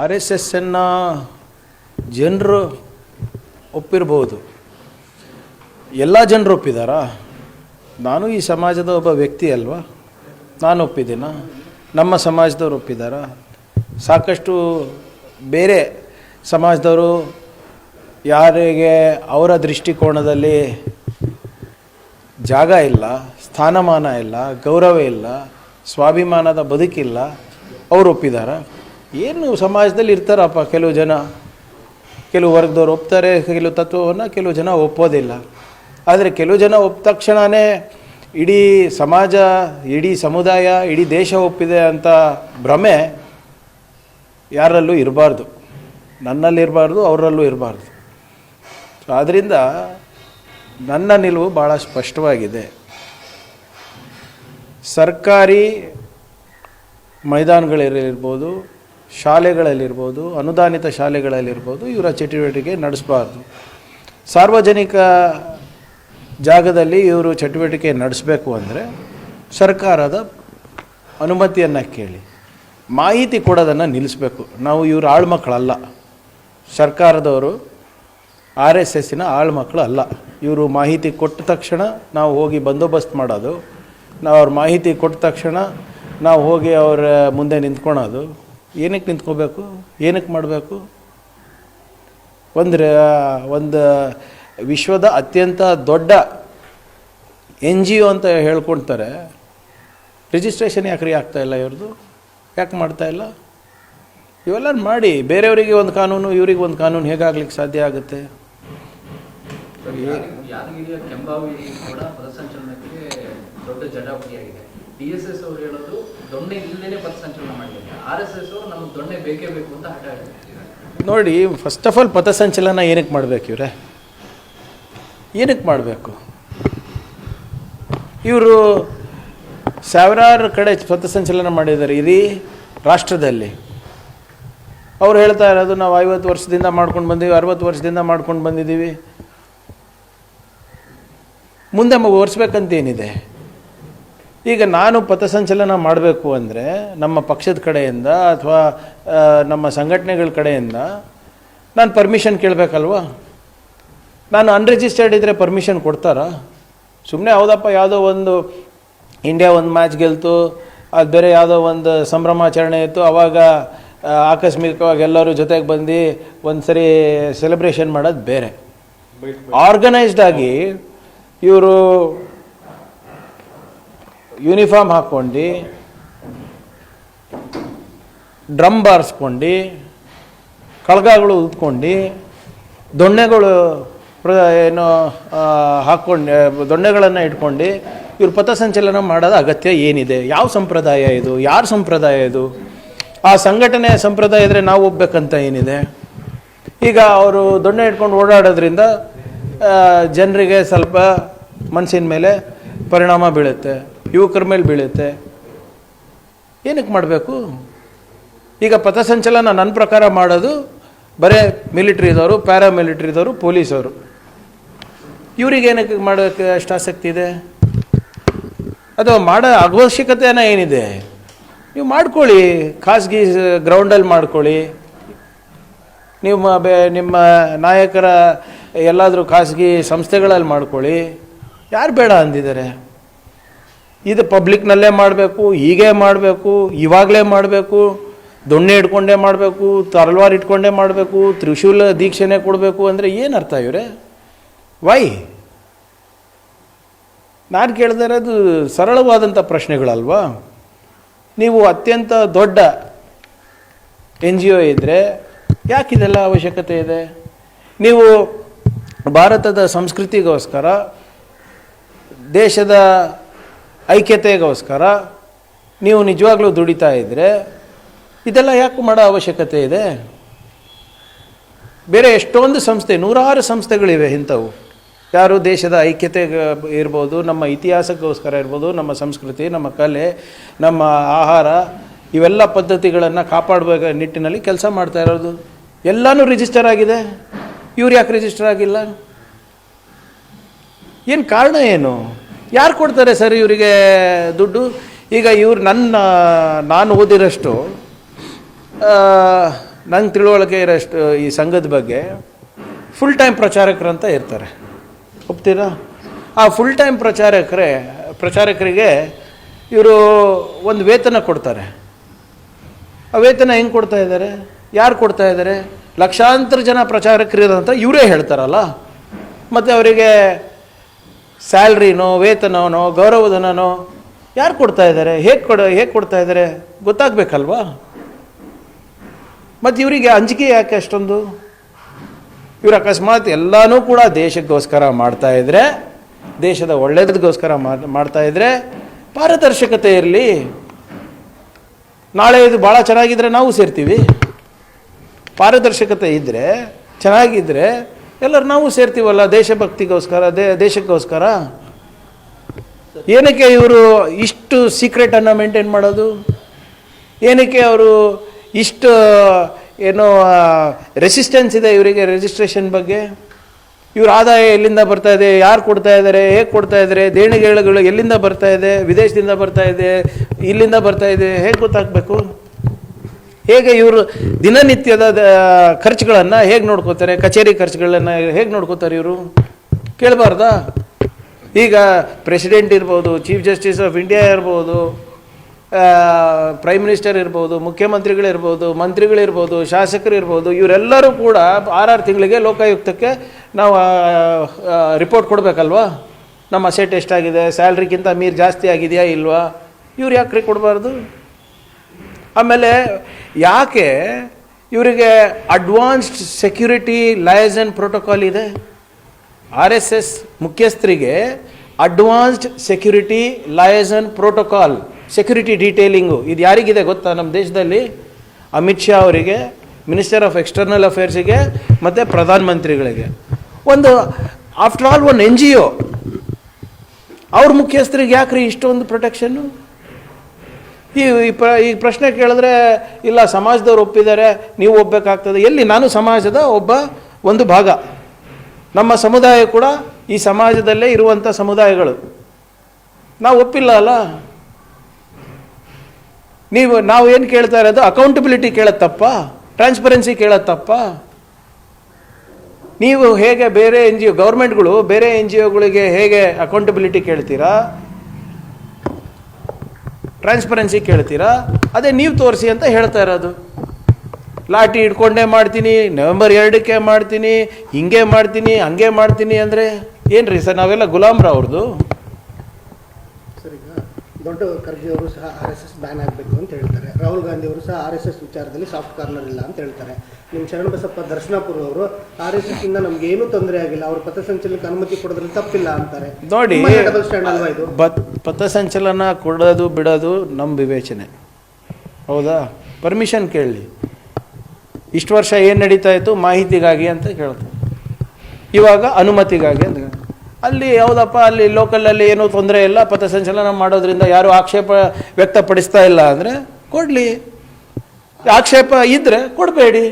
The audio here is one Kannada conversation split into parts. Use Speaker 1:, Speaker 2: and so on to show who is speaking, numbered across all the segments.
Speaker 1: ಆರ್ ಎಸ್ ಎಸ್ಸನ್ನು ಜನರು ಒಪ್ಪಿರ್ಬೋದು. ಎಲ್ಲ ಜನರು ಒಪ್ಪಿದಾರಾ? ನಾನು ಈ ಸಮಾಜದ ಒಬ್ಬ ವ್ಯಕ್ತಿ ಅಲ್ವಾ? ನಾನು ಒಪ್ಪಿದ್ದೀನ? ನಮ್ಮ ಸಮಾಜದವ್ರು ಒಪ್ಪಿದಾರಾ? ಸಾಕಷ್ಟು ಬೇರೆ ಸಮಾಜದವರು ಯಾರಿಗೆ ಅವರ ದೃಷ್ಟಿಕೋನದಲ್ಲಿ ಜಾಗ ಇಲ್ಲ, ಸ್ಥಾನಮಾನ ಇಲ್ಲ, ಗೌರವ ಇಲ್ಲ, ಸ್ವಾಭಿಮಾನದ ಬದುಕಿಲ್ಲ, ಅವರು ಒಪ್ಪಿದಾರ? ಏನು ಸಮಾಜದಲ್ಲಿ ಇರ್ತಾರಪ್ಪ? ಕೆಲವು ಜನ, ಕೆಲವು ವರ್ಗದವ್ರು ಒಪ್ತಾರೆ, ಕೆಲವು ತತ್ವವನ್ನು ಕೆಲವು ಜನ ಒಪ್ಪೋದಿಲ್ಲ. ಆದರೆ ಕೆಲವು ಜನ ಒಪ್ಪ ತಕ್ಷಣವೇ ಇಡೀ ಸಮಾಜ, ಇಡೀ ಸಮುದಾಯ, ಇಡೀ ದೇಶ ಒಪ್ಪಿದೆ ಅಂತ ಭ್ರಮೆ ಯಾರಲ್ಲೂ ಇರಬಾರ್ದು. ನನ್ನಲ್ಲಿರಬಾರ್ದು ಅವರಲ್ಲೂ ಇರಬಾರ್ದು. ಸೊ ಆದ್ದರಿಂದ ನನ್ನ ನಿಲುವು ಭಾಳ ಸ್ಪಷ್ಟವಾಗಿದೆ. ಸರ್ಕಾರಿ ಮೈದಾನಗಳಲ್ಲಿರ್ಬೋದು ಶಾಲೆಗಳಲ್ಲಿರ್ಬೋದು, ಅನುದಾನಿತ ಶಾಲೆಗಳಲ್ಲಿರ್ಬೋದು ಇವರ ಚಟುವಟಿಕೆ ನಡೆಸಬಾರ್ದು. ಸಾರ್ವಜನಿಕ ಜಾಗದಲ್ಲಿ ಇವರು ಚಟುವಟಿಕೆ ನಡೆಸಬೇಕು ಅಂದರೆ ಸರ್ಕಾರದ ಅನುಮತಿಯನ್ನು ಕೇಳಿ. ಮಾಹಿತಿ ಕೊಡೋದನ್ನು ನಿಲ್ಲಿಸಬೇಕು. ನಾವು ಇವರು ಆಳ್ಮಕ್ಕಳಲ್ಲ ಸರ್ಕಾರದವರು ಆರ್ ಎಸ್ ಎಸ್ಸಿನ ಆಳ್ಮಕ್ಕಳು ಅಲ್ಲ ಇವರು ಮಾಹಿತಿ ಕೊಟ್ಟ ತಕ್ಷಣ ನಾವು ಹೋಗಿ ಬಂದೋಬಸ್ತ್ ಮಾಡೋದು, ನಾವು ಅವ್ರ ಮಾಹಿತಿ ಕೊಟ್ಟ ತಕ್ಷಣ ನಾವು ಹೋಗಿ ಅವರ ಮುಂದೆ ನಿಂತ್ಕೊಳೋದು ಏನಕ್ಕೆ ನಿಂತ್ಕೋಬೇಕು? ಏನಕ್ಕೆ ಮಾಡಬೇಕು? ಒಂದು ಒಂದು ವಿಶ್ವದ ಅತ್ಯಂತ ದೊಡ್ಡ ಎನ್ ಜಿ ಒ ಅಂತ ಹೇಳ್ಕೊಳ್ತಾರೆ ರಿಜಿಸ್ಟ್ರೇಷನ್ ಯಾಕ್ರಿ ಇಲ್ಲ ಇವ್ರದ್ದು? ಯಾಕೆ ಮಾಡ್ತಾ ಇಲ್ಲ? ಇವೆಲ್ಲ ಮಾಡಿ, ಬೇರೆಯವರಿಗೆ ಒಂದು ಕಾನೂನು, ಇವರಿಗೆ ಒಂದು ಕಾನೂನು ಹೇಗಾಗ್ಲಿಕ್ಕೆ ಸಾಧ್ಯ ಆಗುತ್ತೆ?
Speaker 2: ಯಾದಗಿರಿಯ ಕೆಂಬಾವಿ ಕೂಡ ದೊಡ್ಡ ಜಟಾಪಟಿಯಾಗಿದೆ ಡಿ ಎಸ್ ಎಸ್ ಅವರು ಹೇಳೋದು ದೊಣ್ಣೆ ಇಲ್ಲದೇನೆ ಪಥಸಂಚಲನ ಮಾಡಿದ್ದಾರೆ. ಆರ್ ಎಸ್ ಎಸ್ ಅವರು ನಮ್ಗೆ ದೊಣ್ಣೆ ಬೇಕೇ ಬೇಕು ಅಂತ ಹಠ
Speaker 1: ನೋಡಿ ಫಸ್ಟ್ ಆಫ್ ಆಲ್ ಪಥಸಂಚಲನ ಏನಕ್ಕೆ ಮಾಡಬೇಕು ಇವರೇ? ಏನಕ್ಕೆ ಮಾಡಬೇಕು? ಇವರು ಸಾವಿರಾರು ಕಡೆ ಪಥಸಂಚಲನ ಮಾಡಿದ್ದಾರೆ ಇಡೀ ರಾಷ್ಟ್ರದಲ್ಲಿ. ಅವ್ರು ಹೇಳ್ತಾ ಇರೋದು, ನಾವು ಐವತ್ತು ವರ್ಷದಿಂದ ಮಾಡ್ಕೊಂಡು ಬಂದೀವಿ, ಅರವತ್ತು ವರ್ಷದಿಂದ ಮಾಡ್ಕೊಂಡು ಬಂದಿದ್ದೀವಿ. ಮುಂದೆ ಒರೆಸ್ಬೇಕಂತೇನಿದೆ ಈಗ ನಾನು ಪಥಸಂಚಲನ ಮಾಡಬೇಕು ಅಂದರೆ ನಮ್ಮ ಪಕ್ಷದ ಕಡೆಯಿಂದ ಅಥವಾ ನಮ್ಮ ಸಂಘಟನೆಗಳ ಕಡೆಯಿಂದ ನಾನು ಪರ್ಮಿಷನ್ ಕೇಳಬೇಕಲ್ವಾ? ನಾನು ಅನ್ರಿಜಿಸ್ಟರ್ಡ್ ಇದ್ದರೆ ಪರ್ಮಿಷನ್ ಕೊಡ್ತಾರಾ? ಸುಮ್ಮನೆ ಹೌದಪ್ಪ ಯಾವುದೋ ಒಂದು ಇಂಡಿಯಾ ಒಂದು ಮ್ಯಾಚ್ ಗೆಲ್ತು ಅದು ಬೇರೆ ಯಾವುದೋ ಒಂದು ಸಂಭ್ರಮಾಚರಣೆ ಇತ್ತು ಆವಾಗ ಆಕಸ್ಮಿಕವಾಗಿ ಎಲ್ಲರೂ ಜೊತೆಗೆ ಬಂದು ಒಂದು ಸರಿ ಸೆಲೆಬ್ರೇಷನ್ ಮಾಡೋದು ಬೇರೆ. ಆರ್ಗನೈಸ್ಡ್ ಆಗಿ ಇವರು ಯೂನಿಫಾರ್ಮ್ ಹಾಕ್ಕೊಂಡು, ಡ್ರಮ್ ಬಾರಿಸ್ಕೊಂಡು, ಕಳಗಗಳು ಉದ್ಕೊಂಡು, ದೊಣ್ಣೆಗಳು ಪ್ರ ಏನು ಹಾಕ್ಕೊಂಡು ದೊಣ್ಣೆಗಳನ್ನು ಇಟ್ಕೊಂಡು, ಇವ್ರು ಪಥಸಂಚಲನ ಮಾಡೋದು ಅಗತ್ಯ ಏನಿದೆ? ಯಾವ ಸಂಪ್ರದಾಯ ಇದು? ಯಾರ ಸಂಪ್ರದಾಯ ಇದು? ಆ ಸಂಘಟನೆ ಸಂಪ್ರದಾಯ ಇದ್ದರೆ ನಾವು ಹೋಗ್ಬೇಕಂತ ಏನಿದೆ? ಈಗ ಅವರು ದೊಣ್ಣೆ ಇಟ್ಕೊಂಡು ಓಡಾಡೋದ್ರಿಂದ ಜನರಿಗೆ ಸ್ವಲ್ಪ ಮನಸ್ಸಿನ ಮೇಲೆ ಪರಿಣಾಮ ಬೀಳುತ್ತೆ, ಯುವಕರ ಮೇಲೆ ಬೀಳುತ್ತೆ. ಏನಕ್ಕೆ ಮಾಡಬೇಕು? ಈಗ ಪಥಸಂಚಲನ ನನ್ನ ಪ್ರಕಾರ ಮಾಡೋದು, ಬರೇ ಮಿಲಿಟ್ರಿದವರು ಪ್ಯಾರಾಮಿಲಿಟ್ರಿದವರು ಪೊಲೀಸವರು ಇವ್ರಿಗೆ ಏನಕ್ಕೆ ಮಾಡೋಕ್ಕೆ ಅಷ್ಟು ಆಸಕ್ತಿ ಇದೆ? ಅದು ಮಾಡೋ ಅವಶ್ಯಕತೆನ ಏನಿದೆ? ನೀವು ಮಾಡ್ಕೊಳ್ಳಿ, ಖಾಸಗಿ ಗ್ರೌಂಡಲ್ಲಿ ಮಾಡ್ಕೊಳ್ಳಿ. ನಿಮ್ಮ ಬೆ, ನಿಮ್ಮ ನಾಯಕರ ಎಲ್ಲಾದರೂ ಖಾಸಗಿ ಸಂಸ್ಥೆಗಳಲ್ಲಿ ಮಾಡ್ಕೊಳ್ಳಿ. ಯಾರು ಬೇಡ ಅಂದಿದ್ದಾರೆ? ಇದು ಪಬ್ಲಿಕ್ನಲ್ಲೇ ಮಾಡಬೇಕು, ಹೀಗೆ ಮಾಡಬೇಕು, ಇವಾಗಲೇ ಮಾಡಬೇಕು, ದೊಣ್ಣೆ ಇಟ್ಕೊಂಡೇ ಮಾಡಬೇಕು ತರಲ್ವಾರ್ ಇಟ್ಕೊಂಡೇ ಮಾಡಬೇಕು, ತ್ರಿಶೂಲ ದೀಕ್ಷೆನೇ ಕೊಡಬೇಕು ಅಂದರೆ ಏನು ಅರ್ಥ ಇವರೇ? ವೈ ನಾನು ಕೇಳಿದರೆ ಅದು ಸರಳವಾದಂಥ ಪ್ರಶ್ನೆಗಳಲ್ವಾ? ನೀವು ಅತ್ಯಂತ ದೊಡ್ಡ ಎನ್ ಜಿ ಒ ಇದ್ದರೆ ಯಾಕಿದೆಲ್ಲ ಅವಶ್ಯಕತೆ ಇದೆ? ನೀವು ಭಾರತದ ಸಂಸ್ಕೃತಿಗೋಸ್ಕರ ದೇಶದ ಐಕ್ಯತೆಗೋಸ್ಕರ ನೀವು ನಿಜವಾಗ್ಲೂ ದುಡಿತಾ ಇದ್ದರೆ ಇದೆಲ್ಲ ಯಾಕೆ ಮಾಡೋ ಅವಶ್ಯಕತೆ ಇದೆ? ಬೇರೆ ಎಷ್ಟೊಂದು ಸಂಸ್ಥೆ, ನೂರಾರು ಸಂಸ್ಥೆಗಳಿವೆ ಇಂಥವು. ಯಾರು ದೇಶದ ಐಕ್ಯತೆ ಇರ್ಬೋದು, ನಮ್ಮ ಇತಿಹಾಸಕ್ಕೋಸ್ಕರ ಇರ್ಬೋದು, ನಮ್ಮ ಸಂಸ್ಕೃತಿ, ನಮ್ಮ ಕಲೆ, ನಮ್ಮ ಆಹಾರ, ಇವೆಲ್ಲ ಪದ್ಧತಿಗಳನ್ನು ಕಾಪಾಡಬೇಕ ನಿಟ್ಟಿನಲ್ಲಿ ಕೆಲಸ ಮಾಡ್ತಾ ಇರೋದು. ಎಲ್ಲನೂ ರಿಜಿಸ್ಟರ್ ಆಗಿದೆ. ಇವ್ರು ಯಾಕೆ ರಿಜಿಸ್ಟರ್ ಆಗಿಲ್ಲ? ಏನು ಕಾರಣ ಏನು? ಯಾರು ಕೊಡ್ತಾರೆ ಸರ್ ಇವರಿಗೆ ದುಡ್ಡು? ಈಗ ಇವ್ರು ನನ್ನ, ನಾನು ಓದಿರೋಷ್ಟು ನಂಗೆ ತಿಳುವಳಿಕೆ ಇರೋಷ್ಟು ಈ ಸಂಘದ ಬಗ್ಗೆ ಫುಲ್ ಟೈಮ್ ಪ್ರಚಾರಕರಂತ ಇರ್ತಾರೆ. ಒಪ್ತೀರಾ? ಆ ಫುಲ್ ಟೈಮ್ ಪ್ರಚಾರಕರೇ, ಪ್ರಚಾರಕರಿಗೆ ಇವರು ಒಂದು ವೇತನ ಕೊಡ್ತಾರೆ. ಆ ವೇತನ ಹೆಂಗೆ ಕೊಡ್ತಾ ಇದ್ದಾರೆ ಯಾರು ಕೊಡ್ತಾ ಇದ್ದಾರೆ ಲಕ್ಷಾಂತರ ಜನ ಪ್ರಚಾರಕರಿರೋಂಥ ಇವರೇ ಹೇಳ್ತಾರಲ್ಲ? ಮತ್ತು ಅವರಿಗೆ ಸ್ಯಾಲ್ರಿನೋ ವೇತನವನೋ ಗೌರವಧನನೋ ಯಾರು ಕೊಡ್ತಾ ಇದ್ದಾರೆ ಹೇಗೆ ಕೊಡ, ಹೇಗೆ ಕೊಡ್ತಾ ಇದ್ದಾರೆ ಗೊತ್ತಾಗಬೇಕಲ್ವಾ? ಮತ್ತು ಇವರಿಗೆ ಅಂಜಿಕೆ ಯಾಕೆ ಅಷ್ಟೊಂದು? ಇವರು ಅಕಸ್ಮಾತ್ ಎಲ್ಲನೂ ಕೂಡ ದೇಶಕ್ಕೋಸ್ಕರ ಮಾಡ್ತಾ ಇದ್ದರೆ ದೇಶದ ಒಳ್ಳೆಯದಕ್ಕೋಸ್ಕರ ಮಾಡ್- ಮಾಡ್ತಾ ಇದ್ರೆ ಪಾರದರ್ಶಕತೆ ಇರಲಿ. ನಾಳೆ ಇದು ಭಾಳ ಚೆನ್ನಾಗಿದ್ರೆ ನಾವು ಸೇರ್ತೀವಿ. ಪಾರದರ್ಶಕತೆ ಇದ್ದರೆ ಚೆನ್ನಾಗಿದ್ದರೆ ಎಲ್ಲರೂ ನಾವು ಸೇರ್ತೀವಲ್ಲ, ದೇಶಭಕ್ತಿಗೋಸ್ಕರ, ದೇ, ದೇಶಕ್ಕೋಸ್ಕರ? ಏನಕ್ಕೆ ಇವರು ಇಷ್ಟು ಸೀಕ್ರೆಟನ್ನು ಮೇಂಟೈನ್ ಮಾಡೋದು? ಏನಕ್ಕೆ ಅವರು ಇಷ್ಟು, ಏನೋ ರೆಸಿಸ್ಟೆನ್ಸ್ ಇದೆ ಇವರಿಗೆ ರಿಜಿಸ್ಟ್ರೇಷನ್ ಬಗ್ಗೆ? ಇವ್ರ ಆದಾಯ ಎಲ್ಲಿಂದ ಬರ್ತಾ ಇದೆ? ಯಾರು ಕೊಡ್ತಾ ಇದ್ದಾರೆ ಹೇಗೆ ಕೊಡ್ತಾ ಇದ್ದಾರೆ ದೇಣಿಗೆಗಳು ಎಲ್ಲಿಂದ ಬರ್ತಾ ಇದೆ? ವಿದೇಶದಿಂದ ಬರ್ತಾ ಇದೆ? ಇಲ್ಲಿಂದ ಬರ್ತಾ ಇದೆ? ಹೇಗೆ ಗೊತ್ತಾಗಬೇಕು? ಹೇಗೆ ಇವರು ದಿನನಿತ್ಯದ ಖರ್ಚುಗಳನ್ನು ಹೇಗೆ ನೋಡ್ಕೋತಾರೆ, ಕಚೇರಿ ಖರ್ಚುಗಳನ್ನು ಹೇಗೆ ನೋಡ್ಕೋತಾರೆ ಇವರು? ಕೇಳಬಾರ್ದಾ? ಈಗ ಪ್ರೆಸಿಡೆಂಟ್ ಇರ್ಬೋದು ಚೀಫ್ ಜಸ್ಟಿಸ್ ಆಫ್ ಇಂಡಿಯಾ ಇರ್ಬೋದು ಪ್ರೈಮ್ ಮಿನಿಸ್ಟರ್ ಇರ್ಬೋದು, ಮುಖ್ಯಮಂತ್ರಿಗಳಿರ್ಬೋದು, ಮಂತ್ರಿಗಳಿರ್ಬೋದು, ಶಾಸಕರು ಇರ್ಬೋದು, ಇವರೆಲ್ಲರೂ ಕೂಡ ಆರಾರು ತಿಂಗಳಿಗೆ ಲೋಕಾಯುಕ್ತಕ್ಕೆ ನಾವು ರಿಪೋರ್ಟ್ ಕೊಡಬೇಕಲ್ವಾ? ನಮ್ಮ ಅಸೆಟ್ ಎಷ್ಟಾಗಿದೆ ಸ್ಯಾಲ್ರಿಗಿಂತ ಮೀರು ಜಾಸ್ತಿ ಆಗಿದೆಯಾ ಇಲ್ವಾ? ಇವ್ರು ಯಾಕ್ರಿ ಕೊಡಬಾರ್ದು? ಆಮೇಲೆ ಯಾಕೆ ಇವರಿಗೆ ಅಡ್ವಾನ್ಸ್ಡ್ ಸೆಕ್ಯೂರಿಟಿ ಲಯಸನ್ ಪ್ರೋಟೋಕಾಲ್ ಇದೆ? ಆರ್ ಎಸ್ ಎಸ್ ಮುಖ್ಯಸ್ಥರಿಗೆ advanced security liaison protocol, security detailing, ಇದು ಯಾರಿಗಿದೆ ಗೊತ್ತಾ ನಮ್ಮ ದೇಶದಲ್ಲಿ? ಅಮಿತ್ ಶಾ ಅವರಿಗೆ ಮಿನಿಸ್ಟರ್ ಆಫ್ ಎಕ್ಸ್ಟರ್ನಲ್ ಅಫೇರ್ಸಿಗೆ ಮತ್ತು ಪ್ರಧಾನಮಂತ್ರಿಗಳಿಗೆ. ಒಂದು ಆಫ್ಟರ್ ಆಲ್ ಒಂದು ಎನ್ ಜಿ ಒ. ಅವ್ರ ಮುಖ್ಯಸ್ಥರಿಗೆ ಯಾಕ್ರಿ ಇಷ್ಟೊಂದು ಪ್ರೊಟೆಕ್ಷನ್ನು ಈ ಪ್ರ ಈ ಪ್ರಶ್ನೆ ಕೇಳಿದ್ರೆ, ಇಲ್ಲ, ಸಮಾಜದವ್ರು ಒಪ್ಪಿದ್ದಾರೆ, ನೀವು ಒಪ್ಪಬೇಕಾಗ್ತದೆ ಎಲ್ಲಿ ನಾನು ಸಮಾಜದ ಒಬ್ಬ ಒಂದು ಭಾಗ. ನಮ್ಮ ಸಮುದಾಯ ಕೂಡ ಈ ಸಮಾಜದಲ್ಲೇ ಇರುವಂಥ ಸಮುದಾಯಗಳು. ನಾವು ಒಪ್ಪಿಲ್ಲ ಅಲ್ಲ? ನೀವು, ನಾವು ಏನು ಕೇಳ್ತಾ ಇರೋದು? ಅಕೌಂಟಬಿಲಿಟಿ ಕೇಳತ್ತಪ್ಪ ಟ್ರಾನ್ಸ್ಪರೆನ್ಸಿ ಕೇಳತ್ತಪ್ಪ ನೀವು ಹೇಗೆ ಬೇರೆ ಎನ್ ಜಿ ಒ ಗೌರ್ಮೆಂಟ್ಗಳು ಬೇರೆ ಎನ್ ಜಿ ಒಗಳಿಗೆ ಹೇಗೆ ಅಕೌಂಟಬಿಲಿಟಿ ಕೇಳ್ತೀರಾ? ಟ್ರಾನ್ಸ್ಪರೆನ್ಸಿ ಕೇಳ್ತೀರಾ? ಅದೇ ನೀವು ತೋರಿಸಿ ಅಂತ ಹೇಳ್ತಾ ಇರೋದು. ಲಾಟಿ ಹಿಡ್ಕೊಂಡೇ ಮಾಡ್ತೀನಿ ನವೆಂಬರ್ ಎರಡಕ್ಕೆ ಮಾಡ್ತೀನಿ, ಹಿಂಗೆ ಮಾಡ್ತೀನಿ, ಹಂಗೆ ಮಾಡ್ತೀನಿ ಅಂದರೆ ಏನು ರೀ ಸರ್, ನಾವೆಲ್ಲ ಗುಲಾಮ್ರ ಅವ್ರದ್ದು
Speaker 3: ದೊಡ್ಡ ಖರ್ಗೆ ಅವರು ಸಹ ಆರ್ ಎಸ್ ಎಸ್ ಬ್ಯಾನ್ ಆಗಬೇಕು ಅಂತ ಹೇಳ್ತಾರೆ. ರಾಹುಲ್ ಗಾಂಧಿ ಅವರು ಸಹ ಆರ್ ಎಸ್ ಎಸ್ ವಿಚಾರದಲ್ಲಿ ಸಾಫ್ಟ್ ಕಾರ್ನರ್ ಇಲ್ಲ ಅಂತ ಹೇಳ್ತಾರೆ. ನಿಮ್ಮ ಶರಣಬಸಪ್ಪ ದರ್ಶನಾಪುರ ಅವರು ಆರ್ ಎಸ್ ಎಸ್ ಇಂದ ನಮ್ಗೆ ಏನೂ ತೊಂದರೆ ಆಗಿಲ್ಲ ಅವ್ರ ಪಥಸಂಚಲನಕ್ಕೆ ಅನುಮತಿ ಕೊಡೋದ್ರಲ್ಲಿ ತಪ್ಪಿಲ್ಲ ಅಂತಾರೆ.
Speaker 1: ನೋಡಿ
Speaker 3: ಡಬಲ್ ಸ್ಟ್ಯಾಂಡ್ ಅಲ್ವಾ ಇದು?
Speaker 1: ಪಥಸಂಚಲನ ಕೊಡೋದು ಬಿಡೋದು ನಮ್ಮ ವಿವೇಚನೆ. ಹೌದಾ? ಪರ್ಮಿಷನ್ ಕೇಳಲಿ ಇಷ್ಟು ವರ್ಷ ಏನು ನಡೀತಾ ಇತ್ತು? ಮಾಹಿತಿಗಾಗಿ ಅಂತ ಕೇಳ್ತಾರೆ. ಇವಾಗ ಅನುಮತಿಗಾಗಿ ಅಂತ. ಅಲ್ಲಿ ಯಾವುದಪ್ಪ ಅಲ್ಲಿ ಲೋಕಲಲ್ಲಿ ಏನೂ ತೊಂದರೆ ಇಲ್ಲ ಪಥಸಂಚಲನ ಮಾಡೋದ್ರಿಂದ ಯಾರು ಆಕ್ಷೇಪ ವ್ಯಕ್ತಪಡಿಸ್ತಾ ಇಲ್ಲ ಅಂದರೆ ಕೊಡಲಿ. ಆಕ್ಷೇಪ ಇದ್ದರೆ ಕೊಡಬೇಡಿ.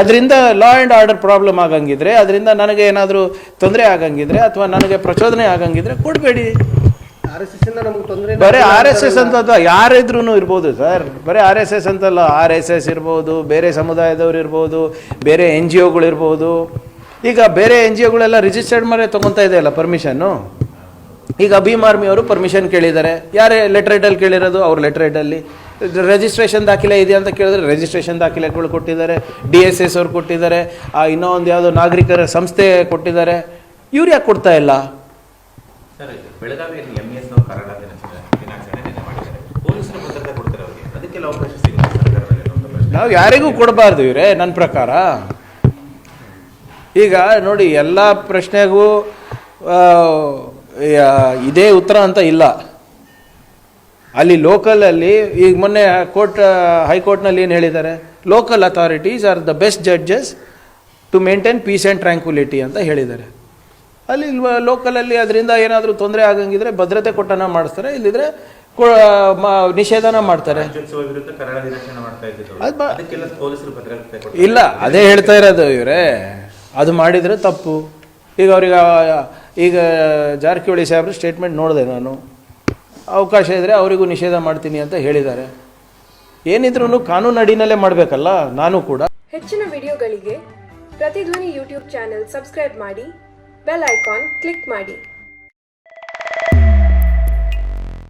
Speaker 1: ಅದರಿಂದ ಲಾ ಆ್ಯಂಡ್ ಆರ್ಡರ್ ಪ್ರಾಬ್ಲಮ್ ಆಗಂಗಿದ್ರೆ ಅದರಿಂದ ನನಗೆ ಏನಾದರೂ ತೊಂದರೆ ಆಗಂಗಿದ್ರೆ ಅಥವಾ ನನಗೆ ಪ್ರಚೋದನೆ ಆಗಂಗಿದ್ರೆ ಕೊಡಬೇಡಿ.
Speaker 3: ಆರ್ ಎಸ್ ಎಸ್ ಇಂದ ನಮ್ಗೆ ತೊಂದರೆ
Speaker 1: ಬರೀ ಆರ್ ಎಸ್ ಎಸ್ ಅಂತ ಯಾರಿದ್ರೂ ಇರ್ಬೋದು ಸರ್. ಬರೀ ಆರ್ ಎಸ್ ಎಸ್ ಅಂತಲ್ಲ ಆರ್ ಎಸ್ ಎಸ್ ಇರ್ಬೋದು ಬೇರೆ ಸಮುದಾಯದವ್ರು ಇರ್ಬೋದು ಬೇರೆ ಎನ್ ಜಿ ಒಗಳಿರ್ಬೋದು ಈಗ ಬೇರೆ ಎನ್ ಜಿ ಒಗಳೆಲ್ಲ ರಿಜಿಸ್ಟರ್ಡ್ ಮಾಡಿ ತೊಗೊತಾ ಇದೆಯಲ್ಲ ಪರ್ಮಿಷನ್ನು ಈಗ ಭೀಮ್ ಆರ್ಮಿ ಅವರು ಪರ್ಮಿಷನ್ ಕೇಳಿದ್ದಾರೆ. ಯಾರೇ ಲೆಟರ್ ಹೆಡಲ್ಲಿ ಕೇಳಿರೋದು ಅವ್ರ ಲೆಟರ್ ಹೆಡಲ್ಲಿ ರಿಜಿಸ್ಟ್ರೇಷನ್ ದಾಖಲೆ ಇದೆ ಅಂತ ಕೇಳಿದ್ರೆ ರಿಜಿಸ್ಟ್ರೇಷನ್ ದಾಖಲೆಗಳು ಕೊಟ್ಟಿದ್ದಾರೆ. ಡಿ ಎಸ್ ಎಸ್ ಅವ್ರು ಕೊಟ್ಟಿದ್ದಾರೆ. ಆ ಇನ್ನೂ ಒಂದು ಯಾವುದೋ ನಾಗರಿಕರ ಸಂಸ್ಥೆ ಕೊಟ್ಟಿದ್ದಾರೆ. ಇವ್ರು ಯಾಕೆ ಕೊಡ್ತಾ ಇಲ್ಲ?
Speaker 4: ಪ್ರಶ್ನೆ.
Speaker 1: ನಾವು ಯಾರಿಗೂ ಕೊಡಬಾರ್ದು ಇವರೇ ನನ್ನ ಪ್ರಕಾರ. ಈಗ ನೋಡಿ ಎಲ್ಲ ಪ್ರಶ್ನೆಗೂ ಇದೇ ಉತ್ತರ ಅಂತ ಇಲ್ಲ. ಅಲ್ಲಿ ಲೋಕಲಲ್ಲಿ ಈಗ ಮೊನ್ನೆ ಕೋರ್ಟ್ ಹೈಕೋರ್ಟ್ನಲ್ಲಿ ಏನು ಹೇಳಿದ್ದಾರೆ? Local authorities are the best judges to maintain peace and tranquility ಅಂತ ಹೇಳಿದ್ದಾರೆ. ಅಲ್ಲಿ ಲೋಕಲಲ್ಲಿ ಅದರಿಂದ ಏನಾದರೂ ತೊಂದರೆ ಆಗಂಗಿದ್ರೆ ಭದ್ರತೆ ಕೊಟ್ಟನ ಮಾಡಿಸ್ತಾರೆ ಇಲ್ಲಿದ್ರೆ ನಿಷೇಧನ ಮಾಡ್ತಾರೆ. ಇಲ್ಲ ಅದೇ ಹೇಳ್ತಾ ಇರೋದು ಇವರೇ. ಅದು ಮಾಡಿದರೆ ತಪ್ಪು. ಈಗ ಅವ್ರಿಗೆ ಈಗ ಜಾರಕಿಹೊಳಿ ಸಾಹೇಬ್ರು ಸ್ಟೇಟ್ಮೆಂಟ್ ನೋಡಿದೆ ನಾನು. ಅವಕಾಶ ಇದ್ದರೆ ಅವರಿಗೂ ನಿಷೇಧ ಮಾಡ್ತೀನಿ ಅಂತ ಹೇಳಿದ್ದಾರೆ. ಏನಿದ್ರೂ ಕಾನೂನು ಅಡಿನಲ್ಲೇ ಮಾಡಬೇಕಲ್ಲ, ನಾನು ಕೂಡ.
Speaker 5: ಹೆಚ್ಚಿನ ವಿಡಿಯೋಗಳಿಗೆ ಪ್ರತಿಧ್ವನಿ ಯೂಟ್ಯೂಬ್ ಚಾನೆಲ್ ಸಬ್ಸ್ಕ್ರೈಬ್ ಮಾಡಿ, ಬೆಲ್ ಐಕಾನ್ ಕ್ಲಿಕ್ ಮಾಡಿ.